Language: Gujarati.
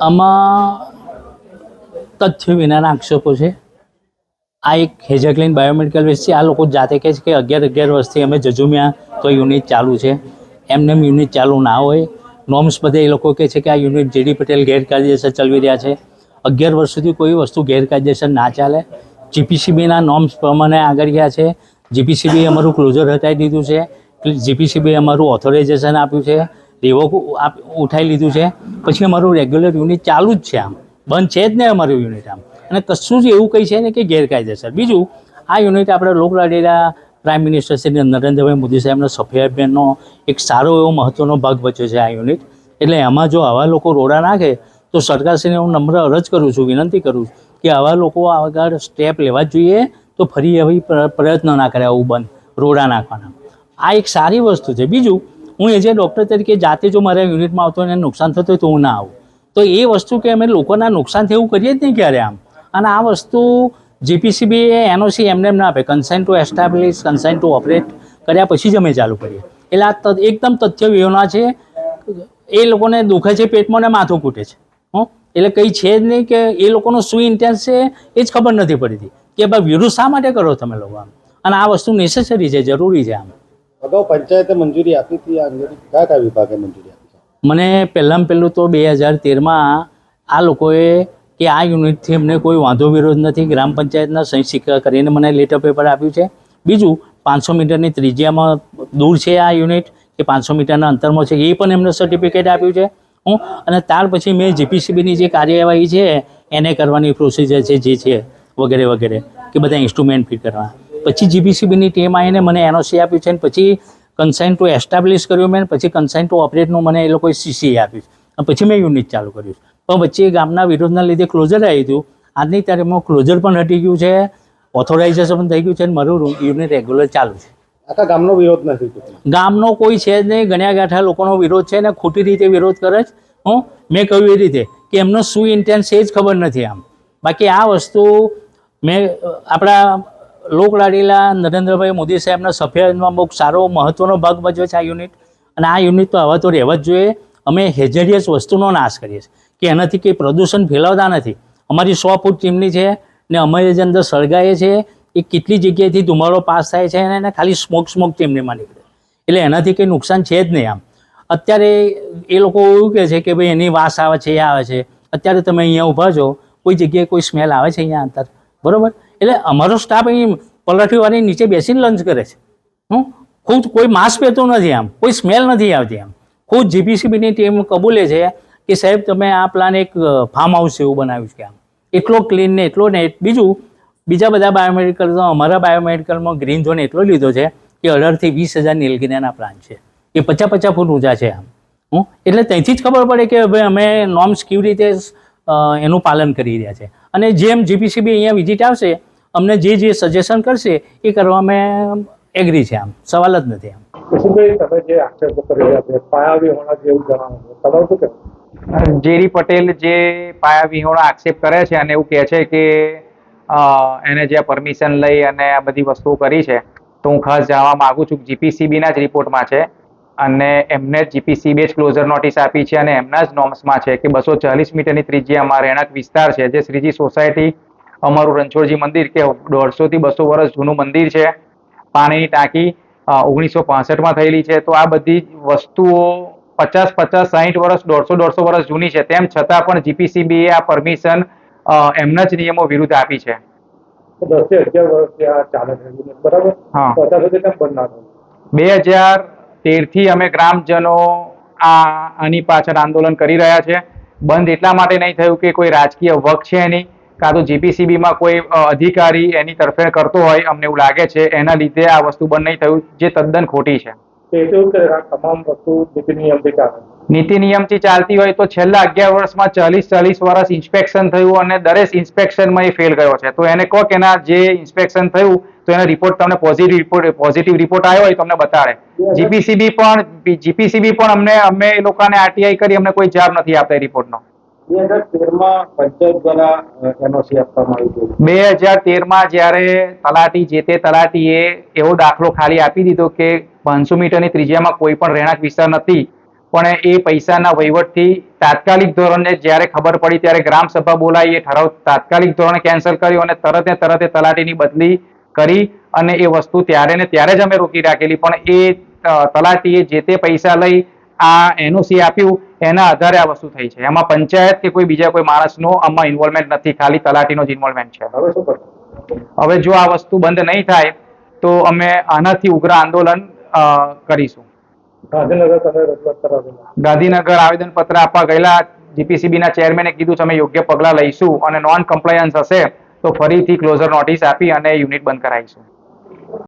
આમાં તથ્ય વિનાના આક્ષેપો છે. આ એક હેઝકલીન બાયોમેડિકલ વેસ્ટ છે. આ લોકો જાતે કહે છે કે અગિયાર અગિયાર વર્ષથી અમે જજુમ્યા તો યુનિટ ચાલુ છે. એમને યુનિટ ચાલુ ના હોય. નોર્મ્સ બધે એ લોકો કહે છે કે આ યુનિટ જેડી પટેલ ગેરકાયદેસર ચલાવી રહ્યા છે. અગિયાર વર્ષ સુધી કોઈ વસ્તુ ગેરકાયદેસર ના ચાલે. જીપીસીબીના નોર્મ્સ પ્રમાણે આગળ ગયા છે. જીપીસીબીએ અમારું ક્લોઝર હટાવી દીધું છે. જીપીસીબીએ અમારું ઓથોરાઇઝેશન આપ્યું છે. આપ ઉઠાવી લીધું છે. પછી અમારું રેગ્યુલર યુનિટ ચાલુ જ છે આમ. બંધ છે જ નહીં અમારું યુનિટ આમ. અને કશું જ એવું કંઈ છે ને કે ગેરકાયદેસર. બીજું, આ યુનિટ આપણે લોકલાડેલા પ્રાઇમ મિનિસ્ટર શ્રી નરેન્દ્રભાઈ મોદી સાહેબના સફાઈ અભિયાનનો એક સારો એવો મહત્ત્વનો ભાગ બચ્યો છે આ યુનિટ એટલે એમાં જો આવા લોકો રોડા નાખે, તો સરકારશ્રીને હું નમ્ર અરજ કરું છું, વિનંતી કરું છું કે આવા લોકો આગળ સ્ટેપ લેવા જ જોઈએ, તો ફરી એવી પ્ર- પ્રયત્ન ના કરે આવું બંધ રોડા નાખવાના. આ એક સારી વસ્તુ છે. બીજું હું એજ એ ડૉક્ટર તરીકે જાતે જો મારા યુનિટમાં આવતો અને નુકસાન થતું હોય તો હું ના આવું. તો એ વસ્તુ કે અમે લોકોના નુકસાન થયું કરીએ જ નહીં ક્યારે આમ. અને આ વસ્તુ જીપીસીબી એ એનઓસી એમને એમ ના આપે. Consent to establish consent to operate કર્યા પછી જ અમે ચાલુ કરીએ. એટલે આ એકદમ તથ્ય વિહોણા છે. એ લોકોને દુખે છે, પેટમાં ને માથું કૂટે છે. હં? એટલે કંઈ છે જ નહીં કે એ લોકોનો શું ઇન્ટેન્સ છે એ જ ખબર નથી પડતી. કે ભાઈ વિરુદ્ધ શા માટે કરો તમે લોકો આમ? અને આ વસ્તુ નેસેસરી છે, જરૂરી છે આમ. અગાઉ પંચાયતે મંજૂરી આપી હતી? આ અંગેની કયા કયા વિભાગે મંજૂરી આપી મને પહેલાં પહેલું તો બે હજાર તેરમાં આ લોકોએ કે આ યુનિટથી અમને કોઈ વાંધો વિરોધ નથી. ગ્રામ પંચાયતના સિક્કા કરીને મને લેટર પેપર આપ્યું છે. બીજું, પાંચસો મીટરની ત્રિજ્યામાં દૂર છે આ યુનિટ, કે પાંચસો મીટરના અંતરમાં છે, એ પણ એમને સર્ટિફિકેટ આપ્યું છે. હું, અને ત્યાર પછી મેં જીપીસીબીની જે કાર્યવાહી છે, એને કરવાની પ્રોસિજર છે, જે છે, વગેરે વગેરે, કે બધા ઇન્સ્ટ્રુમેન્ટ ફિટ કરવા. પછી જીબીસીબીની ટીમ આવીને મને એનઓસી આપ્યું છે અને પછી કન્સાઇન ટુ એસ્ટાબ્લિશ કર્યું મેં પછી કન્સાઇન ટુ ઓપરેટનું મને એ લોકોએ સીસી આપ્યું અને પછી મેં યુનિટ ચાલુ કર્યું પણ વચ્ચે ગામના વિરોધના લીધે ક્લોઝર આવી હતું આજની તારીખમાં ક્લોઝર પણ હટી ગયું છે. ઓથોરાઇઝેશન પણ થઈ ગયું છે અને મારું યુનિટ રેગ્યુલર ચાલુ છે. આખા ગામનો વિરોધ નથી ગામનો કોઈ છે જ નહીં. ગણ્યા ગાંઠા લોકોનો વિરોધ છે ને ખોટી રીતે વિરોધ કરે છે. હું મેં કહ્યું એ રીતે કે એમનો શું ઇન્ટેન્સ એ જ ખબર નથી આમ. બાકી આ વસ્તુ મેં આપણા લોકલાડીલા નરેન્દ્રભાઈ મોદી સાહેબના સફેદમાં બહુ સારો મહત્ત્વનો ભાગ ભજવે છે આ યુનિટ. અને આ યુનિટ તો હવે તો રહેવા જ જોઈએ. અમે હેઝરિયસ વસ્તુનો નાશ કરીએ છીએ. કે એનાથી કંઈ પ્રદૂષણ ફેલાવતા નથી. અમારી સો ફૂટ ચીમની છે ને અમે જે અંદર સળગાવીએ છીએ, એ કેટલી જગ્યાએથી ધુમાડો પાસ થાય છે અને એને ખાલી સ્મોક સ્મોક ચીમનીમાં નીકળે. એટલે એનાથી કંઈ નુકસાન છે જ નહીં આમ. અત્યારે એ લોકો એવું કહે છે કે ભાઈ એની વાસ આવે છે, એ આવે છે. અત્યારે તમે અહીંયા ઊભા છો, કોઈ જગ્યાએ કોઈ સ્મેલ આવે છે અહીંયા અંતર. બરોબર? એટલે અમારો સ્ટાફ અહીં પલઠીવાળી નીચે બેસીને લંચ કરે છે. હું ખુદ કોઈ માસ્ક પહેતો નથી આમ. કોઈ સ્મેલ નથી આવતી આમ. ખુદ જીપીસીબીની ટીમ કબૂલે છે કે સાહેબ, તમે આ પ્લાન એક ફાર્મ હાઉસ એવું બનાવ્યું છે આમ. એટલો ક્લીન ને એટલો ને બીજું, બીજા બધા બાયોમેડિકલમાં અમારા બાયોમેડિકલમાં ગ્રીન ઝોન એટલો લીધો છે કે અઢારથી વીસ હજાર નીલગિરાના પ્લાન છે. એ પચાસ પચાસ ફૂટ ઊંચા છે આમ. હું એટલે ત્યાંથી જ ખબર પડે કે ભાઈ અમે નોર્મ્સ કેવી રીતે એનું પાલન કરી રહ્યા છે. અને જેમ જીપીસીબી અહીંયા વિઝિટ આવશે અમને જે જે સજેશન કરશે એ કરવા અમે એગ્રી છે આમ. સવાલ જ નથી આમ. કુસુમભાઈ તમે જે આક્ષેપો કરી રહ્યા છો પાયાવી હોણા જેવું જણાવો. તમારું શું કહેવું? જેડી પટેલ જે પાયા વિહોણા આક્ષેપ કરે છે અને એવું કહે છે કે એને જે પરમિશન લઈ અને આ બધી વસ્તુઓ કરી છે તો હું ખાસ જાણવા માગું છું જીપીસીબીના જ રિપોર્ટમાં છે અને એમને જીપીસીબી જ ક્લોઝર નોટિસ આપી છે અને એમના જ નોર્મ્સમાં છે કે બસો ચાલીસ મીટરની ત્રિજ્યામાં રહેણાંક વિસ્તાર છે જે શ્રીજી સોસાયટી અમારું રણછોડજી મંદિર કે દોઢસોથી બસો વર્ષ જૂનું મંદિર છે. પાણીની ટાંકી ઓગણીસો પાસઠમાં થયેલી છે. તો આ બધી વસ્તુઓ પચાસ પચાસ સાહીઠ વર્ષ દોઢસો દોઢસો વર્ષ જૂની છે. તેમ છતાં પણ જીપીસીબી આ પરમિશન એમના જ નિયમો વિરુદ્ધ આપી છે. થી બે હજાર તેરથી અમે ગ્રામજનો આ આની પાછળ આંદોલન કરી રહ્યા છે. બંધ એટલા માટે નહીં થયું કે કોઈ રાજકીય વક છે એની કાં તો જીપીસીબીમાં કોઈ અધિકારી એની તરફેણ કરતો હોય અમને એવું લાગે છે એના લીધે આ વસ્તુ બંધ નહીં થયું જે તદ્દન ખોટી છે. તમામ વસ્તુ નીતિ નિયમથી ચાલે? નીતિ નિયમથી ચાલતી હોય તો છેલ્લા અગિયાર વર્ષમાં ચાલીસ ચાલીસ વર્ષ ઇન્સ્પેક્શન થયું અને દરેક ઇન્સ્પેક્શનમાં એ ફેલ ગયો છે. તો એને કહો કે એના જે ઇન્સ્પેક્શન થયું તો એનો રિપોર્ટ તમને પોઝિટિવ રિપોર્ટ પોઝિટિવ રિપોર્ટ આવ્યો હોય તમને બતાડે. જીપીસીબી પણ જીપીસીબી પણ અમને અમે એ લોકોને આરટીઆઈ કરી અમને કોઈ જવાબ નથી આપતા એ રિપોર્ટનો. બે હજાર તેરમાં માં જ્યારે તલાટી જે તે તલાટીએ એવો દાખલો ખાલી આપી દીધો કે પાંચસો મીટરની ત્રિજ્યામાં કોઈ પણ રહેણાંક વિસ્તાર નથી, પણ એ પૈસાના વહીવટથી તાત્કાલિક ધોરણે જ્યારે ખબર પડી ત્યારે ગ્રામ સભા બોલાવી, એ ઠરાવ તાત્કાલિક ધોરણે કેન્સલ કર્યો અને તરત ને તરત તલાટીની બદલી કરી અને એ વસ્તુ ત્યારે ને ત્યારે જ અમે રોકી રાખેલી. પણ એ તલાટીએ જે તે પૈસા લઈ આ એનઓસી આપ્યું એના આધારે આ વસ્તુ થઈ છે. એમાં પંચાયત કે કોઈ બીજા કોઈ માણસનો આમાં ઇન્વોલ્વમેન્ટ નથી. ખાલી તલાટીનો જ ઇન્વોલ્વમેન્ટ છે. હવે જો આ વસ્તુ બંધ નહીં થાય તો અમે આનાથી ઉગ્ર આંદોલન કરીશું. ગાંધીનગર આવેદન આવેદનપત્ર આપવા ગયેલા જીપીસીબી ના ચેરમેને કીધું છે અમે યોગ્ય પગલાં લઈશું અને નોન કમ્પ્લાયન્સ હશે તો ફરીથી ક્લોઝર નોટિસ આપી અને યુનિટ બંધ કરાવીશું.